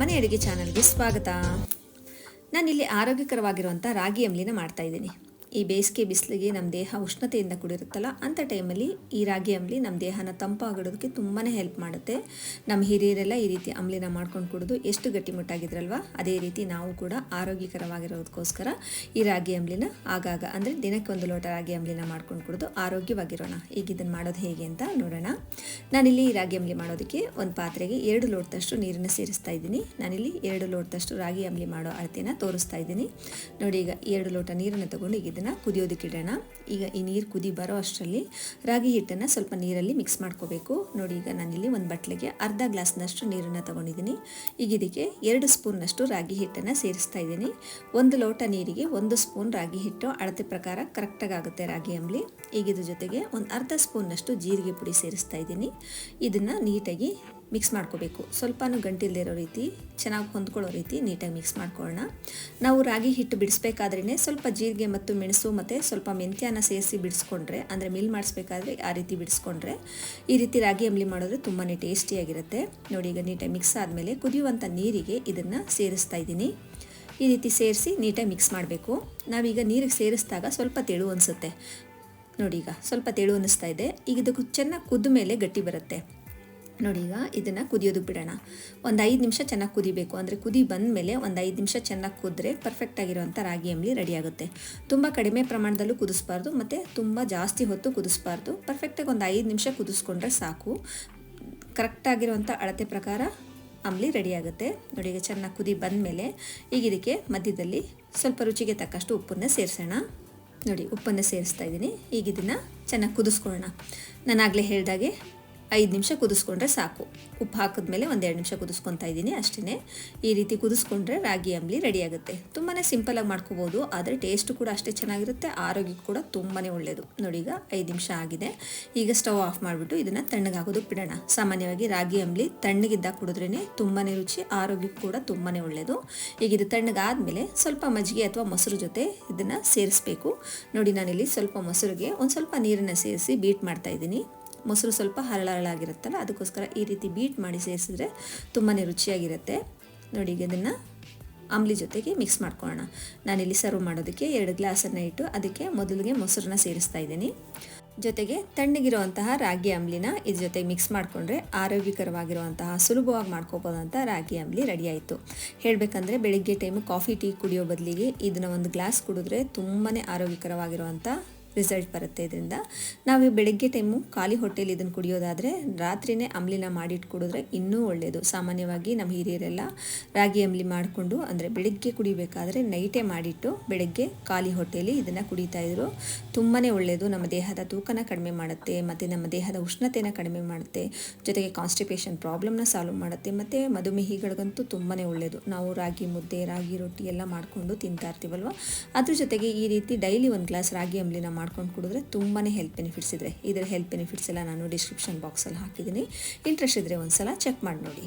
ಮನೆ ಅಡುಗೆ ಚಾನಲ್ಗೆ ಸ್ವಾಗತ. ನಾನಿಲ್ಲಿ ಆರೋಗ್ಯಕರವಾಗಿರುವಂಥ ರಾಗಿ ಅಂಬ್ಲಿನ ಮಾಡ್ತಾ ಇದ್ದೀನಿ. ಈ ಬೇಸಿಗೆ ಬಿಸಿಲಿಗೆ ನಮ್ಮ ದೇಹ ಉಷ್ಣತೆಯಿಂದ ಕೂಡಿರುತ್ತಲ್ಲ ಅಂಥ ಟೈಮಲ್ಲಿ ಈ ರಾಗಿ ಅಂಬಲಿ ನಮ್ಮ ದೇಹನ ತಂಪಾಗಿಡೋದಕ್ಕೆ ತುಂಬಾ ಹೆಲ್ಪ್ ಮಾಡುತ್ತೆ. ನಮ್ಮ ಹಿರಿಯರೆಲ್ಲ ಈ ರೀತಿ ಅಂಬಲಿನ ಮಾಡ್ಕೊಂಡು ಕುಡಿದು ಎಷ್ಟು ಗಟ್ಟಿಮುಟ್ಟಾಗಿದ್ರಲ್ವ, ಅದೇ ರೀತಿ ನಾವು ಕೂಡ ಆರೋಗ್ಯಕರವಾಗಿರೋದಕ್ಕೋಸ್ಕರ ಈ ರಾಗಿ ಅಂಬಲಿನ ಆಗಾಗ, ಅಂದರೆ ದಿನಕ್ಕೆ ಒಂದು ಲೋಟ ರಾಗಿ ಅಂಬಲಿನ ಮಾಡ್ಕೊಂಡು ಕುಡಿದು ಆರೋಗ್ಯವಾಗಿರೋಣ. ಈಗ ಇದನ್ನು ಮಾಡೋದು ಹೇಗೆ ಅಂತ ನೋಡೋಣ. ನಾನಿಲ್ಲಿ ಈ ರಾಗಿ ಅಂಬಲಿ ಮಾಡೋದಕ್ಕೆ ಒಂದು ಪಾತ್ರೆಗೆ ಎರಡು ಲೋಟದಷ್ಟು ನೀರನ್ನು ಸೇರಿಸ್ತಾ ಇದ್ದೀನಿ. ನಾನಿಲ್ಲಿ ಎರಡು ಲೋಟದಷ್ಟು ರಾಗಿ ಅಂಬಲಿ ಮಾಡೋ ಅಳತೆನ ತೋರಿಸ್ತಾ ಇದ್ದೀನಿ. ನೋಡಿ ಈಗ ಎರಡು ಲೋಟ ನೀರನ್ನು ತಗೊಂಡು ಈಗ ಇದನ್ನು ಕುದಿಯೋದಕ್ಕೆ ಇಡೋಣ. ಈಗ ಈ ನೀರು ಕುದಿ ಬರೋ ಅಷ್ಟರಲ್ಲಿ ರಾಗಿ ಹಿಟ್ಟನ್ನು ಸ್ವಲ್ಪ ನೀರಲ್ಲಿ ಮಿಕ್ಸ್ ಮಾಡ್ಕೋಬೇಕು. ನೋಡಿ ಈಗ ನಾನಿಲ್ಲಿ ಒಂದು ಬಟ್ಲಿಗೆ ಅರ್ಧ ಗ್ಲಾಸ್ನಷ್ಟು ನೀರನ್ನು ತಗೊಂಡಿದ್ದೀನಿ. ಈಗ ಇದಕ್ಕೆ ಎರಡು ಸ್ಪೂನ್ನಷ್ಟು ರಾಗಿ ಹಿಟ್ಟನ್ನು ಸೇರಿಸ್ತಾ ಇದ್ದೀನಿ. ಒಂದು ಲೋಟ ನೀರಿಗೆ ಒಂದು ಸ್ಪೂನ್ ರಾಗಿ ಹಿಟ್ಟು. ಅಳತೆ ಪ್ರಕಾರ ಕರೆಕ್ಟಾಗಿ ಆಗುತ್ತೆ ರಾಗಿ ಅಂಬ್ಲಿ. ಈಗ ಇದ್ರ ಜೊತೆಗೆ ಒಂದು ಅರ್ಧ ಸ್ಪೂನ್ನಷ್ಟು ಜೀರಿಗೆ ಪುಡಿ ಸೇರಿಸ್ತಾ ಇದ್ದೀನಿ. ಇದನ್ನು ನೀಟಾಗಿ ಮಿಕ್ಸ್ ಮಾಡ್ಕೋಬೇಕು. ಸ್ವಲ್ಪನೂ ಗಂಟಿಲ್ದಿರೋ ರೀತಿ, ಚೆನ್ನಾಗಿ ಹೊಂದ್ಕೊಳ್ಳೋ ರೀತಿ ನೀಟಾಗಿ ಮಿಕ್ಸ್ ಮಾಡ್ಕೊಳ್ಳೋಣ. ನಾವು ರಾಗಿ ಹಿಟ್ಟು ಬಿಡಿಸ್ಬೇಕಾದ್ರೇ ಸ್ವಲ್ಪ ಜೀರಿಗೆ ಮತ್ತು ಮೆಣಸು ಮತ್ತು ಸ್ವಲ್ಪ ಮೆಂತ್ಯನ ಸೇರಿಸಿ ಬಿಡಿಸ್ಕೊಂಡ್ರೆ, ಅಂದರೆ ಮಿಲ್ ಮಾಡಿಸ್ಬೇಕಾದ್ರೆ ಆ ರೀತಿ ಬಿಡಿಸ್ಕೊಂಡ್ರೆ, ಈ ರೀತಿ ರಾಗಿ ಅಂಬ್ಲಿ ಮಾಡಿದ್ರೆ ತುಂಬಾ ಟೇಸ್ಟಿಯಾಗಿರುತ್ತೆ. ನೋಡಿ, ಈಗ ನೀಟಾಗಿ ಮಿಕ್ಸ್ ಆದಮೇಲೆ ಕುದಿಯುವಂಥ ನೀರಿಗೆ ಇದನ್ನು ಸೇರಿಸ್ತಾ ಇದ್ದೀನಿ. ಈ ರೀತಿ ಸೇರಿಸಿ ನೀಟಾಗಿ ಮಿಕ್ಸ್ ಮಾಡಬೇಕು. ನಾವೀಗ ನೀರಿಗೆ ಸೇರಿಸಿದಾಗ ಸ್ವಲ್ಪ ತೆಳು ಅನಿಸುತ್ತೆ. ನೋಡಿ, ಈಗ ಸ್ವಲ್ಪ ತೆಳು ಅನ್ನಿಸ್ತಾ ಇದೆ. ಈಗ ಇದಕ್ಕೆ ಚೆನ್ನಾಗಿ ಕುದ್ದ ಮೇಲೆ ಗಟ್ಟಿ ಬರುತ್ತೆ. ನೋಡಿ ಈಗ ಇದನ್ನು ಕುದಿಯೋದಕ್ಕೆ ಬಿಡೋಣ. ಒಂದು ಐದು ನಿಮಿಷ ಚೆನ್ನಾಗಿ ಕುದಿಬೇಕು. ಅಂದರೆ ಕುದಿ ಬಂದ ಮೇಲೆ ಒಂದು ಐದು ನಿಮಿಷ ಚೆನ್ನಾಗಿ ಕುದ್ರೆ ಪರ್ಫೆಕ್ಟಾಗಿರುವಂಥ ರಾಗಿ ಅಂಬಲಿ ರೆಡಿ ಆಗುತ್ತೆ. ತುಂಬ ಕಡಿಮೆ ಪ್ರಮಾಣದಲ್ಲೂ ಕುದಿಸ್ಬಾರ್ದು. ಮತ್ತು ತುಂಬ ಜಾಸ್ತಿ ಹೊತ್ತು ಕುದಿಸ್ಬಾರ್ದು. ಪರ್ಫೆಕ್ಟಾಗಿ ಒಂದು ಐದು ನಿಮಿಷ ಕುದಿಸ್ಕೊಂಡ್ರೆ ಸಾಕು. ಕರೆಕ್ಟಾಗಿರುವಂಥ ಅಳತೆ ಪ್ರಕಾರ ಅಂಬಲಿ ರೆಡಿ ಆಗುತ್ತೆ. ನೋಡಿ ಈಗ ಚೆನ್ನಾಗಿ ಕುದಿ ಬಂದಮೇಲೆ ಈಗ ಇದಕ್ಕೆ ಮಧ್ಯದಲ್ಲಿ ಸ್ವಲ್ಪ ರುಚಿಗೆ ತಕ್ಕಷ್ಟು ಉಪ್ಪನ್ನು ಸೇರಿಸೋಣ. ನೋಡಿ ಉಪ್ಪನ್ನು ಸೇರಿಸ್ತಾ ಇದ್ದೀನಿ. ಈಗ ಇದನ್ನು ಚೆನ್ನಾಗಿ ಕುದಿಸ್ಕೊಳ್ಳೋಣ. ನಾನು ಆಗಲೇ ಹೇಳಿದಾಗೆ ಐದು ನಿಮಿಷ ಕುದಿಸ್ಕೊಂಡ್ರೆ ಸಾಕು. ಉಪ್ಪು ಹಾಕಿದ್ಮೇಲೆ ಒಂದೆರಡು ನಿಮಿಷ ಕುದಿಸ್ಕೊತಾ ಇದ್ದೀನಿ ಅಷ್ಟೇ ಈ ರೀತಿ ಕುದಿಸ್ಕೊಂಡ್ರೆ ರಾಗಿ ಅಂಬ್ಲಿ ರೆಡಿ ಆಗುತ್ತೆ. ತುಂಬಾ ಸಿಂಪಲಾಗಿ ಮಾಡ್ಕೋಬೋದು, ಆದರೆ ಟೇಸ್ಟು ಕೂಡ ಅಷ್ಟೇ ಚೆನ್ನಾಗಿರುತ್ತೆ ಆರೋಗ್ಯಕ್ಕೆ ಕೂಡ ತುಂಬಾ ಒಳ್ಳೆಯದು ನೋಡಿ ಈಗ ಐದು ನಿಮಿಷ ಆಗಿದೆ. ಈಗ ಸ್ಟವ್ ಆಫ್ ಮಾಡಿಬಿಟ್ಟು ಇದನ್ನು ತಣ್ಣಗಾಗೋದಕ್ಕೆ ಬಿಡೋಣ. ಸಾಮಾನ್ಯವಾಗಿ ರಾಗಿ ಅಂಬ್ಲಿ ತಣ್ಣಗಿದ್ದಾಗ ಕುಡಿದ್ರೇ ತುಂಬಾ ರುಚಿ ಆರೋಗ್ಯಕ್ಕೆ ಕೂಡ ತುಂಬಾ ಒಳ್ಳೆಯದು ಈಗ ಇದು ತಣ್ಣಗಾದ್ಮೇಲೆ ಸ್ವಲ್ಪ ಮಜ್ಜಿಗೆ ಅಥವಾ ಮೊಸರು ಜೊತೆ ಇದನ್ನು ಸೇರಿಸಬೇಕು. ನೋಡಿ ನಾನಿಲ್ಲಿ ಸ್ವಲ್ಪ ಮೊಸರಿಗೆ ಒಂದು ಸ್ವಲ್ಪ ನೀರನ್ನು ಸೇರಿಸಿ ಬೀಟ್ ಮಾಡ್ತಾ ಇದ್ದೀನಿ. ಮೊಸರು ಸ್ವಲ್ಪ ಹರಳ ಹರಳಾಗಿರುತ್ತಲ್ಲ ಅದಕ್ಕೋಸ್ಕರ ಈ ರೀತಿ ಬೀಟ್ ಮಾಡಿ ಸೇರಿಸಿದ್ರೆ ತುಂಬಾ ರುಚಿಯಾಗಿರುತ್ತೆ. ನೋಡಿ, ಈಗ ಇದನ್ನು ಅಂಬ್ಲಿ ಜೊತೆಗೆ ಮಿಕ್ಸ್ ಮಾಡ್ಕೊಳ್ಳೋಣ. ನಾನಿಲ್ಲಿ ಸರ್ವ್ ಮಾಡೋದಕ್ಕೆ ಎರಡು ಗ್ಲಾಸನ್ನು ಇಟ್ಟು ಅದಕ್ಕೆ ಮೊದಲಿಗೆ ಮೊಸರನ್ನ ಸೇರಿಸ್ತಾ ಇದ್ದೀನಿ. ಜೊತೆಗೆ ತಣ್ಣಗಿರುವಂತಹ ರಾಗಿ ಅಂಬ್ಲಿನ ಇದ್ರ ಜೊತೆಗೆ ಮಿಕ್ಸ್ ಮಾಡಿಕೊಂಡ್ರೆ ಆರೋಗ್ಯಕರವಾಗಿರುವಂತಹ, ಸುಲಭವಾಗಿ ಮಾಡ್ಕೋಬೋದಂಥ ರಾಗಿ ಅಂಬ್ಲಿ ರೆಡಿ ಆಯಿತು. ಹೇಳಬೇಕಂದ್ರೆ ಬೆಳಿಗ್ಗೆ ಟೈಮು ಕಾಫಿ ಟೀ ಕುಡಿಯೋ ಬದಲಿಗೆ ಇದನ್ನ ಒಂದು ಗ್ಲಾಸ್ ಕುಡಿದ್ರೆ ತುಂಬಾ ಆರೋಗ್ಯಕರವಾಗಿರುವಂಥ ರಿಸಲ್ಟ್ ಬರುತ್ತೆ ಇದರಿಂದ. ನಾವು ಬೆಳಗ್ಗೆ ಟೈಮು ಖಾಲಿ ಹೊಟ್ಟೆಲಿ ಇದನ್ನು ಕುಡಿಯೋದಾದರೆ ರಾತ್ರಿನೇ ಅಂಬ್ಲಿನ ಮಾಡಿಟ್ಟು ಕುಡಿದ್ರೆ ಇನ್ನೂ ಒಳ್ಳೆಯದು ಸಾಮಾನ್ಯವಾಗಿ ನಮ್ಮ ಹಿರಿಯರೆಲ್ಲ ರಾಗಿ ಅಂಬ್ಲಿ ಮಾಡಿಕೊಂಡು ಅಂದರೆ ಬೆಳಗ್ಗೆ ಕುಡಿಬೇಕಾದ್ರೆ ನೈಟೇ ಮಾಡಿಟ್ಟು ಬೆಳಗ್ಗೆ ಖಾಲಿ ಹೊಟ್ಟೆಯಲ್ಲಿ ಇದನ್ನು ಕುಡಿತಾ ಇದ್ರು. ತುಂಬಾ ಒಳ್ಳೆಯದು ನಮ್ಮ ದೇಹದ ತೂಕನ ಕಡಿಮೆ ಮಾಡುತ್ತೆ, ಮತ್ತು ನಮ್ಮ ದೇಹದ ಉಷ್ಣತೆನ ಕಡಿಮೆ ಮಾಡುತ್ತೆ, ಜೊತೆಗೆ ಕಾನ್ಸ್ಟಿಪೇಷನ್ ಪ್ರಾಬ್ಲಮ್ನ ಸಾಲ್ವ್ ಮಾಡುತ್ತೆ, ಮತ್ತು ಮಧುಮೇಹಿಗಳಿಗಂತೂ ತುಂಬಾ ಒಳ್ಳೆಯದು ನಾವು ರಾಗಿ ಮುದ್ದೆ, ರಾಗಿ ರೊಟ್ಟಿ ಎಲ್ಲ ಮಾಡಿಕೊಂಡು ತಿಂತಾ ಇರ್ತೀವಲ್ವ? ಅದ್ರ ಜೊತೆಗೆ ಈ ರೀತಿ ಡೈಲಿ ಒಂದು ಗ್ಲಾಸ್ ರಾಗಿ ಅಂಬ್ಲಿನ ಮಾಡ್ಕೊಂಡು ಕುಡಿದ್ರೆ ತುಂಬಾ ಹೆಲ್ತ್ ಬೆನಿಫಿಟ್ಸ್ ಇದ್ರೆ. ಇದರ ಹೆಲ್ತ್ ಬೆನಿಫಿಟ್ಸ್ ಎಲ್ಲ ನಾನು ಡಿಸ್ಕ್ರಿಪ್ಷನ್ ಬಾಕ್ಸಲ್ಲಿ ಹಾಕಿದ್ದೀನಿ. ಇಂಟ್ರೆಸ್ಟ್ ಇದ್ದರೆ ಒಂದು ಸಲ ಚೆಕ್ ಮಾಡಿ ನೋಡಿ.